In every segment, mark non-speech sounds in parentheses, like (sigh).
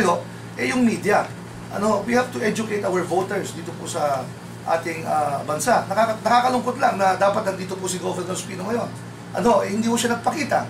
Ho, eh yung media. Ano, we have to educate our voters dito po sa ating ah, bansa. Nakaka- nakakalungkot lang na dapat nandito po si Governor Spino ngayon. Ano, eh, hindi ko siya nagpakita.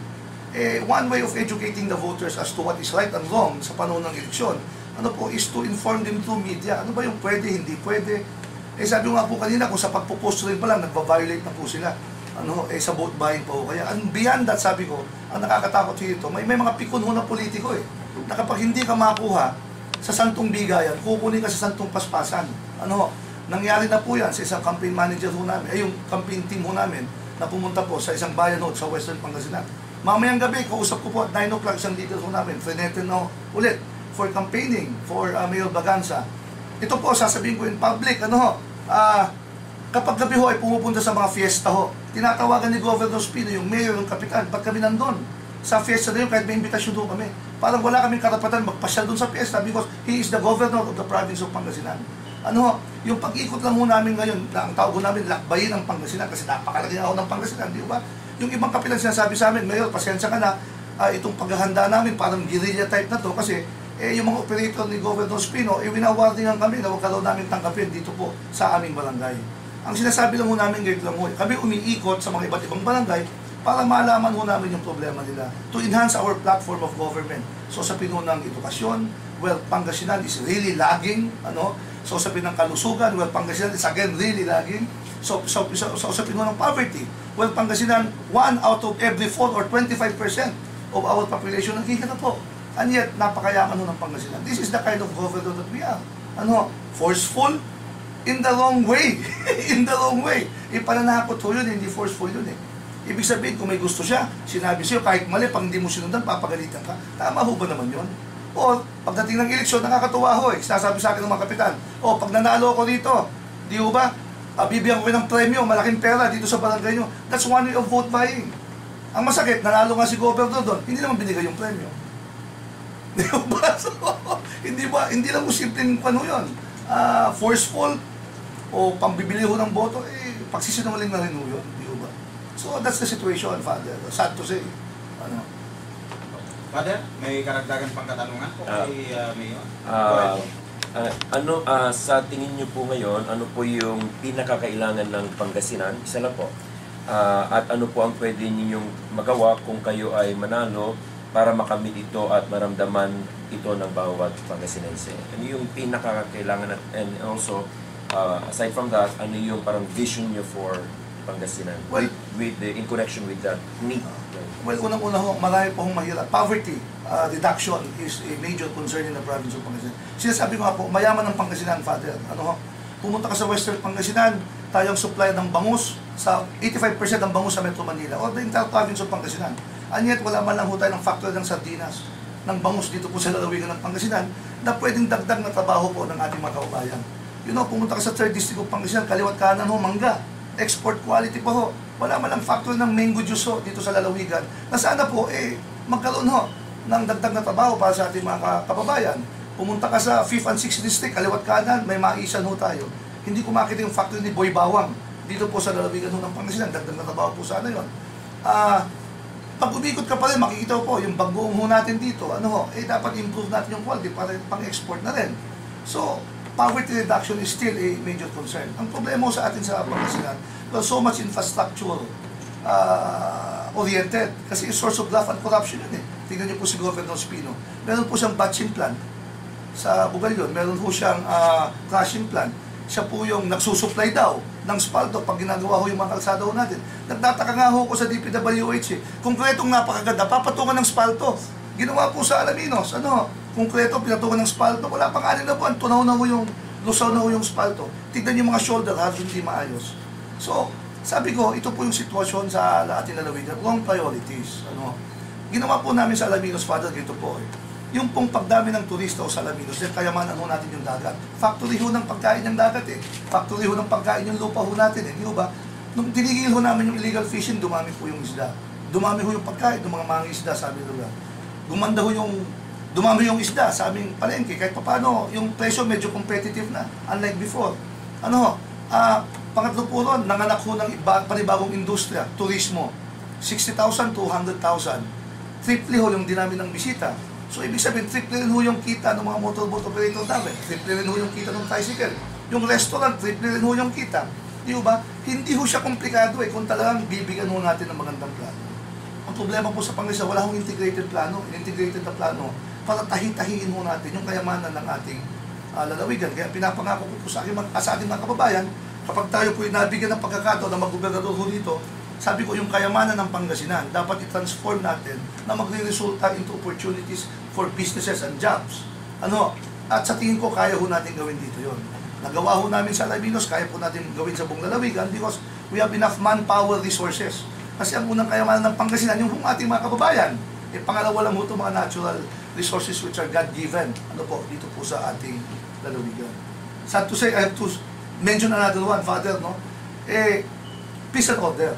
Eh, one way of educating the voters as to what is right and wrong sa panahon ng eleksyon, ano po, is to inform them through media. Ano ba yung pwede, hindi pwede. Eh, sabi ko nga po kanina, kung sa pagpo-post rin pa lang, nagva-violate na po sila. Ano, eh, sa vote buying po. Kaya, and beyond that, sabi ko, ang nakakatakot dito, may, may mga pikon ho na politiko eh, na kapag hindi ka makuha sa santong bigayan, kukunin ka sa santong paspasan. Ano ho, nangyari na po yan sa isang campaign manager ho namin, ay yung campaign team ho namin, na pumunta po sa isang bayan ho sa Western Pangasinan. Mamayang gabi, kausap ko po at 9 o'clock isang leader ho namin, Frenete na ulit, for campaigning for uh, Mayor Baganza. Ito po, sasabihin ko in public, ano ho, ah, kapag gabi ho ay pumupunta sa mga fiesta ho, tinatawagan ni Governor Spino yung mayor, yung kapitan, ba't kami nandun? Sa fiesta na yun, kahit may imbitasyon doon kami. Parang wala kaming karapatan magpasyal doon sa fiesta because he is the governor of the province of Pangasinan. Ano yung pag-ikot lang ho namin ngayon, na ang tawag namin, lakbayin ang Pangasinan kasi napakalaki ako ng Pangasinan, di ba? Yung ibang kapitan sinasabi sa amin, Mayor, pasensya ka na, ah, itong paghahanda namin, parang guerrilla type na to kasi eh, yung mga operator ni Governor Spino, eh, winawarningan kami na huwag daw namin tangkapin dito po sa aming barangay. Ang sinasabi lang ho namin ngayon lang ho, kami umiikot sa mga iba't ibang barangay para malaman ho namin yung problema nila to enhance our platform of government. So sa pinunang edukasyon, well, Pangasinan is really lagging, ano? So sa pinang kalusugan, well, Pangasinan is again really lagging. So, so, so, so sa pinunang poverty, well, Pangasinan, one out of every four or 25% of our population nagkikita po. And yet, napakayaman ho ng Pangasinan. This is the kind of government that we are. Ano, forceful in the wrong way. (laughs) in the wrong way. Ipananakot ho yun, hindi forceful yun eh. Ibig sabihin, kung may gusto siya, sinabi sa'yo, kahit mali, pag hindi mo sinundan, papagalitan ka. Tama ho ba naman yun? O, pagdating ng eleksyon, nakakatuwa ho eh. Sinasabi sa akin ng mga kapitan, o, pag nanalo ako dito, di ho ba, ah, bibigyan ko ng premyo, malaking pera dito sa barangay nyo. That's one way of vote buying. Ang masakit, nanalo nga si Governor doon, hindi naman binigay yung premyo. (laughs) Di ba? So, (laughs) hindi ba, hindi lang mo simpleng ano yun, ah, forceful o pambibili ho ng boto, eh, pagsisinungaling na rin ho yun. So, that's the situation, Father. Sad to say. Ano? Father, may karagdagan pang katanungan po Ah. kay uh, Mayor? Ah, ah, ano ah, sa tingin niyo po ngayon, ano po yung pinakakailangan ng Pangasinan? Isa lang po. Ah, at ano po ang pwede ninyong magawa kung kayo ay manalo para makamit ito at maramdaman ito ng bawat Pangasinense? Ano yung pinakakailangan at and also ah, aside from that, ano yung parang vision niyo for Pangasinan Well- with, the, in connection with that need? Well, unang-una ho, marami po hong mahirap. Poverty uh, reduction is a major concern in the province of Pangasinan. Sinasabi ko nga po, mayaman ng Pangasinan, Father. Ano ho? Pumunta ka sa Western Pangasinan, tayong supply ng bangus sa 85% ng bangus sa Metro Manila or the entire province of Pangasinan. And yet, wala man lang ho tayo ng factory ng sardinas ng bangus dito po sa lalawigan ng Pangasinan na pwedeng dagdag na trabaho po ng ating mga kababayan. You know, pumunta ka sa 3rd District of Pangasinan, kaliwat kanan ho, mangga. Export quality pa ho. Wala man lang factory ng mango juice ho dito sa lalawigan na sana po eh magkaroon ho ng dagdag na trabaho para sa ating mga ka- kababayan. Pumunta ka sa 5th and 6th District, kaliwat kanan, may maisan ho tayo. Hindi ko yung factory ni Boy Bawang dito po sa lalawigan ho ng Pangasinan. Dagdag na trabaho po sana yun. Ah, pag umikot ka pa rin, makikita po yung bagoong ho natin dito, ano ho, eh dapat improve natin yung quality para pang-export na rin. So, poverty reduction is still a major concern. Ang problema sa atin sa Pangasinan, well, so much infrastructure uh, oriented kasi source of graft and corruption yun eh. Tingnan niyo po si Governor Spino. Meron po siyang batching plan sa Bugalyon. Meron po siyang ah, crushing plan. Siya po yung nagsusupply daw ng spaldo pag ginagawa ho yung mga kalsada ho natin. Nagtataka nga ho ko sa DPWH eh. Konkretong napakaganda, papatungan ng spalto. Ginawa po sa Alaminos, ano, konkreto, pinatungan ng spalto. Wala pang anin na buwan, tunaw na ho yung, lusaw na ho yung spalto. Tignan yung mga shoulder, halos hindi maayos. So, sabi ko, ito po yung sitwasyon sa ating lalawigan. Wrong priorities. Ano, ginawa po namin sa Alaminos, Father, dito po eh. Yung pong pagdami ng turista o sa Alaminos, dahil kayamanan ho natin yung dagat. Factory ho ng pagkain ng dagat eh. Factory ho ng pagkain yung lupa ho natin eh. Di ba? Nung tinigil ho namin yung illegal fishing, dumami po yung isda. Dumami ho yung pagkain ng mga mga isda sa aming lugar. Gumanda ho yung dumami yung isda sa aming palengke. Kahit paano, yung presyo medyo competitive na. Unlike before. Ano ho? Ah, pangatlo po ron, nanganak ho ng iba, panibagong industriya, turismo. 60,000 to 100,000. Triple ho yung dinami ng bisita. So ibig sabihin, triple rin ho yung kita ng mga motorboat operator namin. Triple rin ho yung kita ng tricycle. Yung restaurant, triple rin ho yung kita. Di ba? Hindi ho siya komplikado eh kung talagang bibigyan ho natin ng magandang plano. Ang problema po sa Pangasinan, wala hong integrated plano. Integrated na plano para tahi-tahiin ho natin yung kayamanan ng ating ah, lalawigan. Kaya pinapangako ko po sa aking, sa ating mga kababayan, kapag tayo po nabigyan ng pagkakataon na mag-gobernador ho dito, sabi ko yung kayamanan ng Pangasinan, dapat i-transform natin na magre-resulta into opportunities for businesses and jobs. Ano? At sa tingin ko, kaya ho natin gawin dito yon. Nagawa ho namin sa Alaminos, kaya po natin gawin sa buong lalawigan because we have enough manpower resources. Kasi ang unang kayamanan ng Pangasinan, yung ating mga kababayan. Eh, pangalawa lang ito mga natural resources which are God-given. Ano po, dito po sa ating lalawigan. Sad to say, I have to mention another one, Father, no? Eh, peace and order.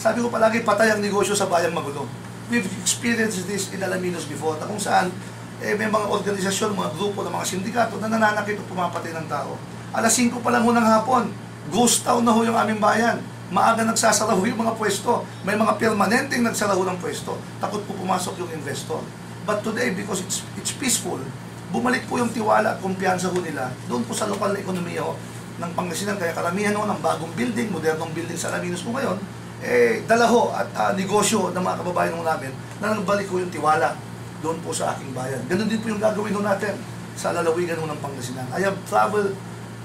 Sabi ko palagi, patay ang negosyo sa bayang magulo. We've experienced this in Alaminos before, na kung saan eh, may mga organisasyon, mga grupo ng mga sindikato na nananakit o pumapatay ng tao. Alas 5 pa lang ho ng hapon, ghost town na ho yung aming bayan. Maaga nagsasara ho yung mga pwesto. May mga permanenteng nagsara ho ng pwesto. Takot po pumasok yung investor. But today, because it's, it's peaceful, bumalik po yung tiwala at kumpiyansa ho nila doon po sa lokal na ekonomiya ho ng Pangasinan. Kaya karamihan ho ng bagong building, modernong building sa Alaminos po ngayon, eh, dala ho at ah, negosyo ng mga kababayan namin na nagbalik ho yung tiwala doon po sa aking bayan. Ganun din po yung gagawin natin sa lalawigan ng Pangasinan. I have traveled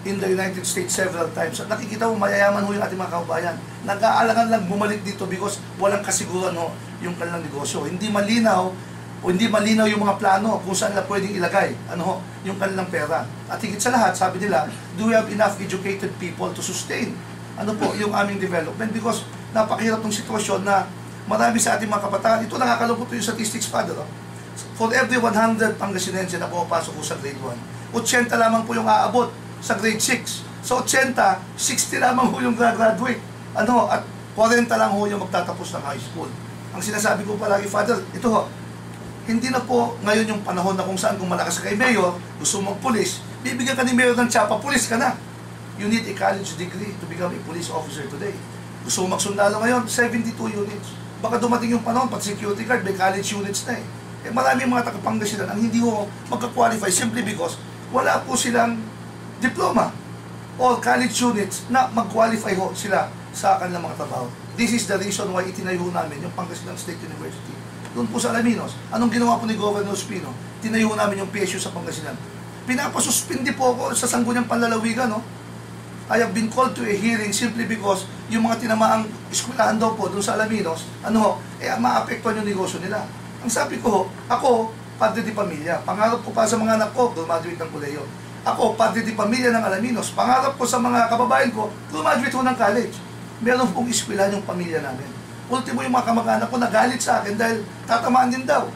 in the United States several times at nakikita mo mayayaman ho yung ating mga kababayan. Nag-aalangan lang bumalik dito because walang kasiguran ho yung kanilang negosyo. Hindi malinaw o hindi malinaw yung mga plano kung saan nila pwedeng ilagay ano ho, yung kanilang pera. At higit sa lahat, sabi nila, do we have enough educated people to sustain ano po yung aming development because napakahirap ng sitwasyon na marami sa ating mga kabataan, ito nakakalungkot yung statistics father. Oh. For every 100 Pangasinense na pumapasok ko sa grade 1, 80 lamang po yung aabot sa grade 6. Sa 80, 60 lamang po yung graduate. Ano, at 40 lang ho yung magtatapos ng high school. Ang sinasabi ko palagi, Father, ito ho, hindi na po ngayon yung panahon na kung saan kung malakas ka kay Mayor, gusto mong pulis, bibigyan ka ni Mayor ng tsapa, pulis ka na. You need a college degree to become a police officer today. Gusto mo magsundalo ngayon, 72 units. Baka dumating yung panahon, pati security guard, may college units na eh. Eh marami mga tagapangasinan ang hindi ho magka-qualify simply because wala po silang diploma or college units na mag-qualify ho sila sa kanilang mga trabaho. This is the reason why itinayo namin yung Pangasinan State University. Doon po sa Alaminos. Anong ginawa po ni Governor Spino? Tinayo namin yung PSU sa Pangasinan. Pinapasuspindi po ako sa sangguniang panlalawigan, no? I have been called to a hearing simply because yung mga tinamaang eskwelahan daw po doon sa Alaminos, ano ho, eh maapektuhan yung negosyo nila. Ang sabi ko ho, ako, padre di pamilya. Pangarap ko pa sa mga anak ko, graduate ng koleyo. Ako, padre di pamilya ng Alaminos. Pangarap ko sa mga kababayan ko, graduate ho ng college. Meron pong eskwelahan yung pamilya namin. Ultimo yung mga kamag-anak ko nagalit sa akin dahil tatamaan din daw.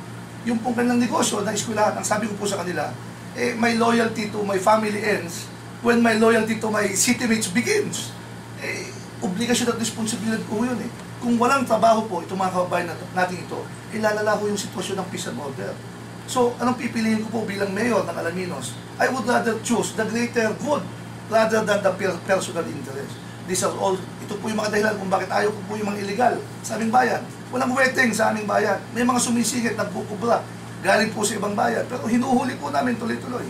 Yung pong kanilang negosyo na eskwelahan, ang sabi ko po sa kanila, eh, my loyalty to my family ends when my loyalty to my city mates begins. Eh, obligasyon at responsibilidad ko yun eh. Kung walang trabaho po, itong mga kababayan nat- natin ito, ilalala ko yung sitwasyon ng peace and order. So, anong pipiliin ko po bilang mayor ng Alaminos? I would rather choose the greater good rather than the per- personal interest. These are all, ito po yung mga dahilan kung bakit ayaw ko po yung mga illegal sa aming bayan. Walang wetting sa aming bayan. May mga sumisingit, nagkukubra. Galing po sa ibang bayan. Pero hinuhuli po namin tuloy-tuloy.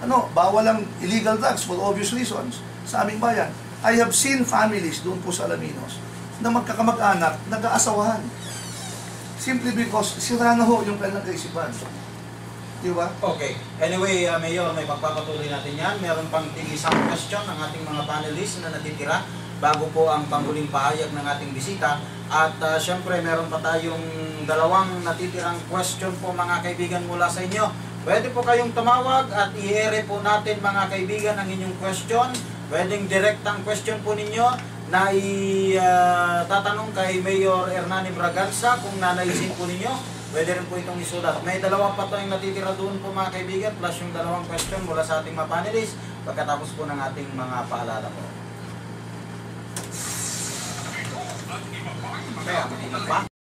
Ano, bawal ang illegal drugs for obvious reasons sa aming bayan. I have seen families doon po sa Alaminos na magkakamag-anak, nag-aasawahan. Simply because sira na ho yung kanilang kaisipan. Di ba? Okay. Anyway, uh, Mayor, may pagpapatuloy natin yan. Meron pang isang question ng ating mga panelists na natitira bago po ang panghuling pahayag ng ating bisita. At uh, syempre, meron pa tayong dalawang natitirang question po mga kaibigan mula sa inyo. Pwede po kayong tumawag at i-ere po natin mga kaibigan ang inyong question. Pwedeng direct ang question po ninyo na i-tatanong kay Mayor Hernani Braganza kung nanaisin po ninyo. Pwede rin po itong isulat. May dalawa pa tayong natitira doon po mga kaibigan plus yung dalawang question mula sa ating mga panelists pagkatapos po ng ating mga paalala po. Kaya?